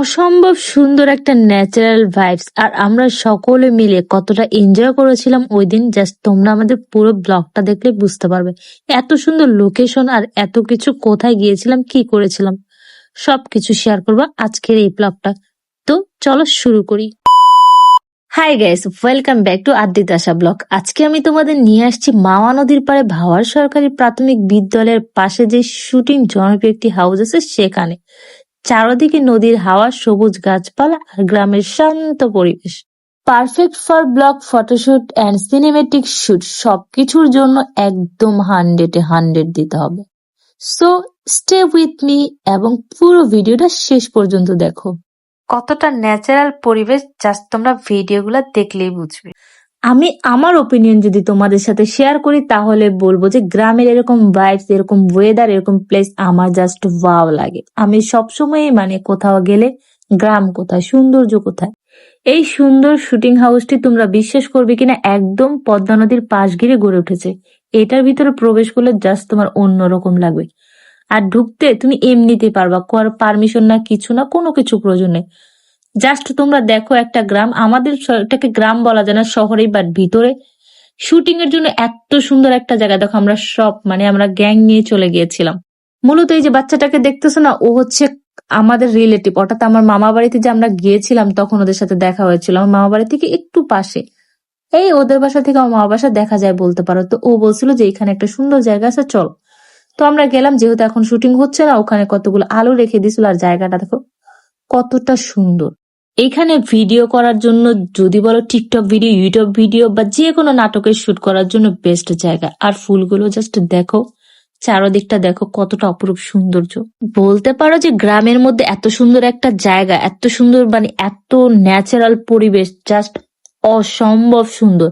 অসম্ভব সুন্দর একটা ন্যাচারাল ভাইবস আর আমরা সকলে মিলে কতটা এনজয় করেছিলাম ওই দিন জাস্ট তোমরা আমাদের পুরো ব্লগটা দেখলে বুঝতে পারবে। এত সুন্দর লোকেশন আর এত কিছু কোথায় গিয়েছিলাম, কি করেছিলাম, সবকিছু শেয়ার করব আজকের এই ব্লগটা তো চলো শুরু করি। Hi guys welcome back to আদিদাসা blog আজকে আমি তোমাদের নিয়ে আসছি মাওয়া নদীর পাড়ে ভাওয়ার সরকারি প্রাথমিক বিদ্যালয়ের পাশে যে শুটিং জনপ্রিয় একটি হাউস আছে, সেখানে। চারদিকে নদীর হাওয়া, সবুজ গাছপালা আর গ্রামের শান্ত পরিবেশ। Perfect for blog photoshoot and cinematic shoot সবকিছুর জন্য একদম হান্ড্রেডে হান্ড্রেড দিতে হবে। সো স্টে উইথ মি এবং পুরো ভিডিওটা শেষ পর্যন্ত দেখো। কতটা ন্যাচারাল পরিবেশ জাস্ট তোমরা ভিডিওগুলো দেখলেই বুঝবে। আমি আমার ওপিনিয়ন যদি তোমাদের সাথে শেয়ার করি, তাহলে বলব যে গ্রামের এরকম ভাইবস এরকম ওয়েদার এরকম প্লেস আমার জাস্ট ওয়াও লাগে। আমি সবসময় মানে কোথাও গেলে, গ্রাম কোথায়, সৌন্দর্য কোথায়, এই সুন্দর শুটিং হাউসটি তোমরা বিশ্বাস করবে কিনা, একদম পদ্মা নদীর পাশ ঘিরে গড়ে উঠেছে। এটার ভিতরে প্রবেশ করলে জাস্ট তোমার অন্যরকম লাগবে। আর ঢুকতে তুমি এমনিতে পারবা পারমিশন না, কিছু না, কোনো কিছু প্রয়োজন নেই। জাস্ট তোমরা দেখো একটা গ্রাম, আমাদের এটাকে গ্রাম বলা যায় না শহরে বাট ভিতরে। শুটিং এর জন্য এত সুন্দর একটা জায়গা। দেখো আমরা সব মানে আমরা গ্যাং নিয়ে চলে গিয়েছিলাম। মূলত এই যে বাচ্চাটাকে দেখতেছো না, ও হচ্ছে আমাদের রিলেটিভ অর্থাৎ আমার মামা বাড়িতে যে আমরা গিয়েছিলাম, তখন ওদের সাথে দেখা হয়েছিল। আমার মামা বাড়ি থেকে একটু পাশে। এই ওদের বাসা থেকে আমার মামা বাসা দেখা যায় বলতে পারো। তো ও বলছিল যে এখানে একটা সুন্দর জায়গা আছে, চল। তো আমরা গেলাম, যেহেতু এখন শুটিং হচ্ছে না, ওখানে কতগুলো আলো রেখে দিয়েছিল, আর জায়গাটা দেখো কতটা সুন্দর। এইখানে ভিডিও করার জন্য যদি বলো টিকটক ভিডিও ইউটিউব ভিডিও বা যে কোনো নাটকের শুট করার জন্য বেস্ট জায়গা। আর ফুলগুলো জাস্ট দেখো, চারদিকটা দেখো কতটা অপরূপ সৌন্দর্য। বলতে পারো যে গ্রামের মধ্যে এত সুন্দর একটা জায়গা, এত সুন্দর মানে এত ন্যাচারাল পরিবেশ জাস্ট অসম্ভব সুন্দর।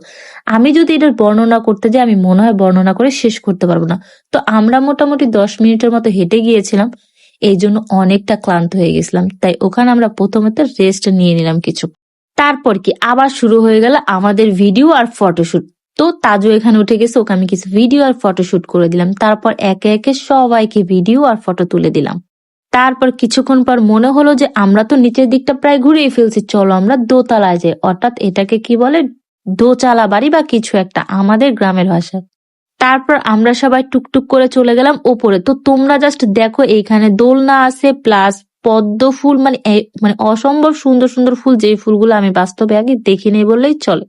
আমি যদি এটার বর্ণনা করতে যাই, আমি মনে হয় বর্ণনা করে শেষ করতে পারব না। তো আমরা মোটামুটি দশ মিনিটের মতো হেঁটে গিয়েছিলাম। এই জন্য অনেকটা ক্লান্ত হয়ে গেছিলাম। তাই ওখানে আমরা প্রথমে তো রেস্ট নিয়ে নিলাম কিছু। তারপর কি? আবার শুরু হয়ে গেল আমাদের ভিডিও আর ফটোশুট তো তাজু এখানে উঠে গেছে, ওকে আমি কিছু ভিডিও আর ফটোশুট করে দিলাম। তারপর একে একে সবাইকে ভিডিও আর ফটো তুলে দিলাম। তারপর কিছুক্ষণ পর মনে হলো যে আমরা তো নিচের দিকটা প্রায় ঘুরিয়ে ফেলছি। চলো আমরা দোতলায় যাই। অর্থাৎ এটাকে কি বলে? দোচালা বাড়ি বা কিছু একটা আমাদের গ্রামের ভাষায়। তারপর আমরা সবাই টুকটুক করে চলে গেলাম ওপরে তো তোমরা জাস্ট দেখো এইখানে দোলনা আছে প্লাস পদ্ম ফুল মানে মানে অসম্ভব সুন্দর সুন্দর ফুল, যেই ফুলগুলো আমি বাস্তবে আগে দেখিনি বললেই চলে।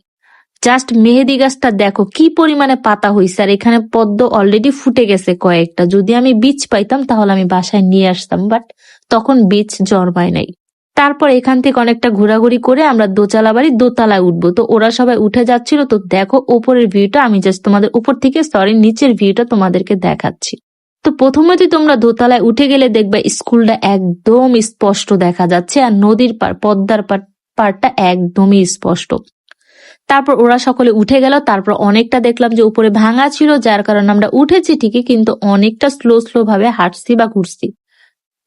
জাস্ট মেহেদি গাছটা দেখো, কি পরিমাণে পাতা হইছে, আর এখানে পদ্ম অলরেডি ফুটে গেছে কয়েকটা। যদি আমি বীজ পাইতাম, তাহলে আমি বাসায় নিয়ে আসতাম বাট তখন বীজ জন্মায় নাই। তারপর এখান থেকে অনেকটা ঘোরাঘুরি করে আমরা দোতলা বাড়ি দোতলায় উঠবো। তো ওরা সবাই উঠে যাচ্ছিল, তো দেখো ওপরের ভিউটা আমি জাস্ট তোমাদের উপর থেকে সরি নিচের ভিউটা তোমাদেরকে দেখাচ্ছি। তো প্রথমে তোমরা দোতলায় উঠে গেলে দেখবে স্কুলটা একদম স্পষ্ট দেখা যাচ্ছে আর নদীর পার পদ্মার পার পাড়টা একদমই স্পষ্ট। তারপর ওরা সকলে উঠে গেল, তারপর অনেকটা দেখলাম যে উপরে ভাঙা ছিল, যার কারণে আমরা উঠেছি ঠিকই, কিন্তু অনেকটা স্লো স্লো ভাবে হাঁটছি বা ঘুরছি।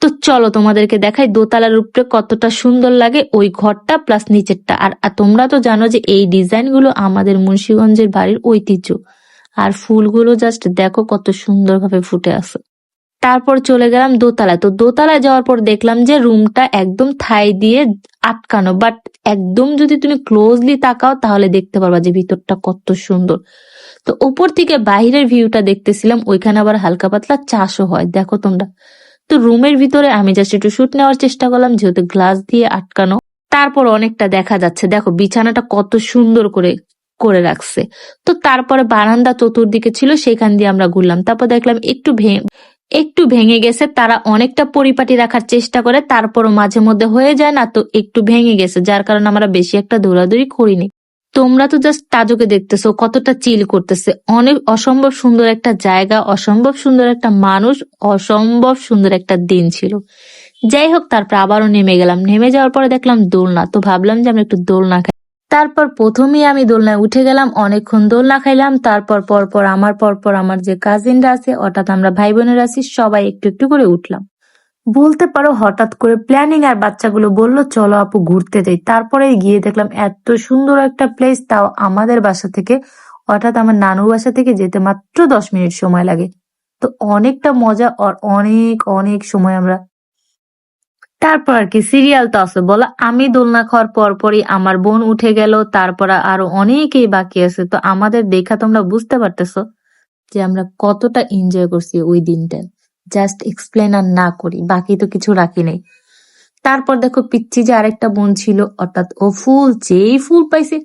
তো চলো তোমাদেরকে দেখাই দোতলার উপরে কতটা সুন্দর লাগে ওই ঘরটা প্লাস নিচেরটা। আর তোমরা তো জানো যে এই ডিজাইনগুলো আমাদের মুন্সীগঞ্জের বাড়ির ঐতিহ্য। আর ফুলগুলো জাস্ট দেখো কত সুন্দরভাবে ফুটে আছে। তারপর চলে গেলাম দোতলায়। তো দোতলায় যাওয়ার পর দেখলাম যে রুমটা একদম থাই দিয়ে আটকানো। বাট একদম যদি তুমি ক্লোজলি তাকাও তাহলে দেখতে পারবা যে ভিতরটা কত সুন্দর। তো উপর থেকে বাইরের ভিউটা দেখতেছিলাম, ওইখানে আবার হালকা পাতলা চাষও হয়। দেখো তোমরা। তো রুমের ভিতরে আমি জাস্ট একটু শুট নেওয়ার চেষ্টা করলাম, যেহেতু গ্লাস দিয়ে আটকানো। তারপর অনেকটা দেখা যাচ্ছে, দেখো বিছানাটা কত সুন্দর করে করে রাখছে। তো তারপরে বারান্দা চতুর্দিকে ছিল, সেখান দিয়ে আমরা ঘুরলাম। তারপর দেখলাম একটু একটু ভেঙে গেছে, তারা অনেকটা পরিপাটি রাখার চেষ্টা করে, তারপরও মাঝে মধ্যে হয়ে যায় না, তো একটু ভেঙে গেছে, যার কারণে আমরা বেশি একটা দৌড়াদৌড়ি করিনি। তোমরা তো জাস্ট তাজুকে দেখতেছো, কতটা চিল করতেছে। অনেক অসম্ভব সুন্দর একটা জায়গা, অসম্ভব সুন্দর একটা মানুষ, অসম্ভব সুন্দর একটা দিন ছিল। যাই হোক, তারপর আবারও নেমে গেলাম। নেমে যাওয়ার পরে দেখলাম দোলনা, তো ভাবলাম যে আমরা একটু দোলনা খাই। তারপর প্রথমেই আমি দোলনায় উঠে গেলাম, অনেকক্ষণ দোলনা খাইলাম, তারপর পরপর আমার পরপর আমার যে কাজিনরা আছে, অর্থাৎ আমরা ভাই বোনেরা আছি, সবাই একটু একটু করে উঠলাম। বলতে পারো হঠাৎ করে প্ল্যানিং আর বাচ্চাগুলো বলল, চলো আপু ঘুরতে যাই। তারপরে গিয়ে দেখলাম এত সুন্দর একটা প্লেস তাও আমাদের বাসা থেকে, অর্থাৎ আমার নানুর বাসা থেকে যেতে মাত্র দশ মিনিট সময় লাগে। তো অনেকটা মজা আর অনেক অনেক সময় আমরা। তারপর আর কি, সিরিয়াল তো আছে, বলো। আমি দোলনা খাওয়ার পর পরই আমার বোন উঠে গেল, তারপর আরও অনেকেই বাকি আছে। তো আমাদের দেখা তোমরা বুঝতে পারতেছো যে আমরা কতটা এনজয় করছি ওই দিনটা। জাস্ট এক্সপ্লেন আর না করি, বাকি তো কিছু রাখি নাই। তারপর দেখো পিচ্ছি যে আরেকটা বোন ছিল, অর্থাৎ ও ফুল, যেই ফুল পাইছে,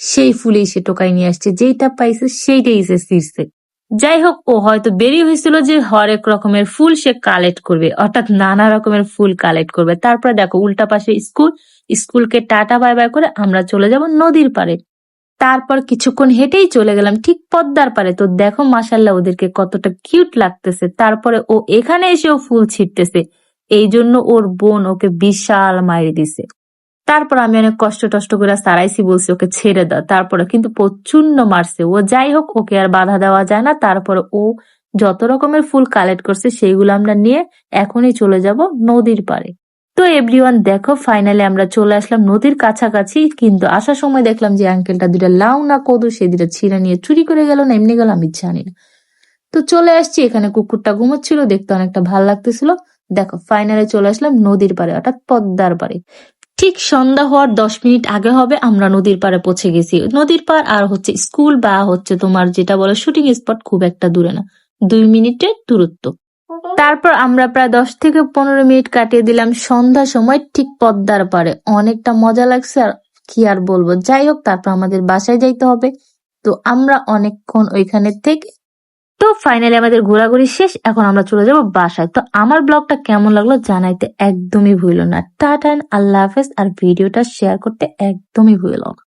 সেই ফুলেই সে টোকাই নিয়ে আসছে, যেইটা পাইছে সেইটাই সে ছিঁড়ছে যাই হোক, ও হয়তো বেরিয়ে হয়েছিল যে হরেক রকমের ফুল সে কালেক্ট করবে, অর্থাৎ নানা রকমের ফুল কালেক্ট করবে। তারপরে দেখো উল্টা পাশে স্কুল, স্কুলকে টাটা বাই বাই করে আমরা চলে যাব নদীর পাড়ে। তারপর কিছুক্ষণ হেঁটেই চলে গেলাম ঠিক পদ্মার পারে তো দেখো মাসাল্লাহ ওদেরকে কতটা কিউট লাগতেছে। তারপরে ও এখানে এসেও ফুল ছিটতেছে। এই জন্য ওর বোন ওকে বিশাল মাইরে দিছে। তারপর আমি অনেক কষ্ট টষ্ট করে সারাইছি, বলছি ওকে ছেড়ে দাও। তারপরে কিন্তু প্রচণ্ড মারছে। ও যাই হোক, ওকে আর বাধা দেওয়া যায় না। তারপরে ও যত রকমের ফুল কালেক্ট করছে, সেইগুলো আমরা নিয়ে এখনই চলে যাব নদীর পাড়ে। তো এভরিওয়ান দেখো ফাইনালি আমরা চলে আসলাম নদীর কাছাকাছি, কিন্তু আসার সময় দেখলাম যে আঙ্কেলটা দুটা লাউ না কদু, সে দুটা ছিঁড়ে নিয়ে চুরি করে গেল না, এমনি গেল, আমি জানি না। তো চলে আসছি, এখানে কুকুরটা ঘুমোচ্ছিল, দেখতে অনেকটা ভালো লাগতেছিল। দেখো ফাইনালে চলে আসলাম নদীর পাড়ে, অর্থাৎ পদ্মার পাড়ে। ঠিক সন্ধ্যা হওয়ার দশ মিনিট আগে হবে, আমরা নদীর পাড়ে পৌঁছে গেছি। নদীর পাড় আর হচ্ছে স্কুল বা হচ্ছে তোমার যেটা বলে শুটিং স্পট খুব একটা দূরে না। দুই মিনিটের দূরত্ব। তারপর আমরা প্রায় দশ থেকে পনেরো মিনিট কাটিয়ে দিলাম সন্ধ্যা সময় ঠিক পদ্মার পাড়ে। অনেকটা মজা লাগছে আর কি আর বলব। যাই হোক, তারপর আমাদের বাসায় যাইতে হবে। তো আমরা অনেকক্ষণ ওইখানে থেকে তো ফাইনালি আমাদের ঘোরাঘুরি শেষ। এখন আমরা চলে যাব বাসায়। তো আমার ব্লগটা কেমন লাগল জানাইতে একদমই ভুলো না। টাটা, আল্লাহ হাফেজ। আর ভিডিওটা শেয়ার করতে একদমই ভুলো না।